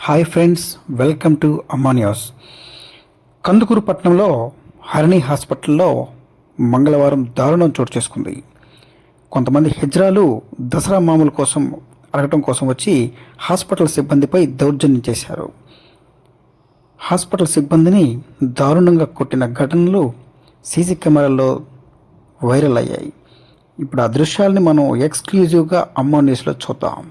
Hi friends welcome to అమ్మానియాస్ కందుకూరు పట్టణంలో హరిణి హాస్పిటల్లో మంగళవారం దారుణం చోటు చేసుకుంది. కొంతమంది హిజ్రాలు దసరా మామూలు కోసం అడగటం కోసం వచ్చి హాస్పిటల్ సిబ్బందిపై దౌర్జన్యం చేశారు. హాస్పిటల్ సిబ్బందిని దారుణంగా కొట్టిన ఘటనలు సీసీ కెమెరాల్లో వైరల్ అయ్యాయి. ఇప్పుడు ఆ దృశ్యాల్ని మనం ఎక్స్క్లూజివ్గా అమ్మా న్యూస్లో చూద్దాం.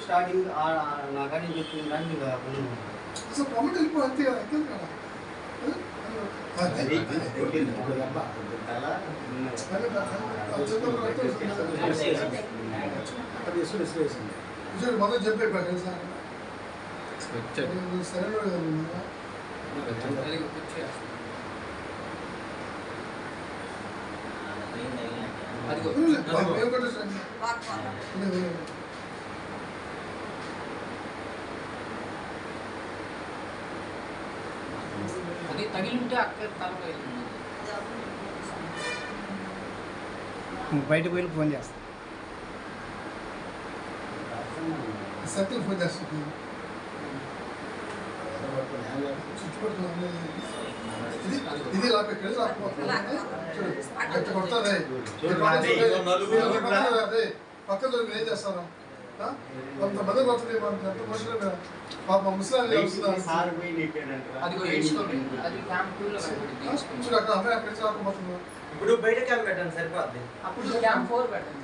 స్టార్టింగ్ నాకని చెప్పింది కానీ ఇంకా అసలు మొబైల్ వెళ్ళిపోయి అంతే కదా అంతే కదా అది అదే కొట్టింది. తల చూడు మొదలు చెప్పే తెలుసా అది తగిలి ఉంటే అక్కడ తల వెళ్ళింది బయటకు వెళ్ళి ఫోన్ చేస్తా. సర్కిల్ ఫోన్ చేస్తుంది చుట్టుపక్కల ఇది ఇది కొడతారే పక్కన మీరు ఏం చేస్తారా? కొంతమంది కొడుతుంది మనకి ఎంత మనుషులు పాప ముసలి వస్తున్నారు సార్ పోయి నీకేనంటారా? అదిగో వేసుకోండి. అది క్యాంప్ టూలో కనబడింది వేసుకోండి చూడు అక్కడ అమ్మాయి అక్కడి నుంచి రాకపోతున్నా ఇప్పుడు బయట క్యామ్ పెట్టండి సరిపోద్ది. అప్పుడు క్యాంప్ ఫోర్ పెట్టండి.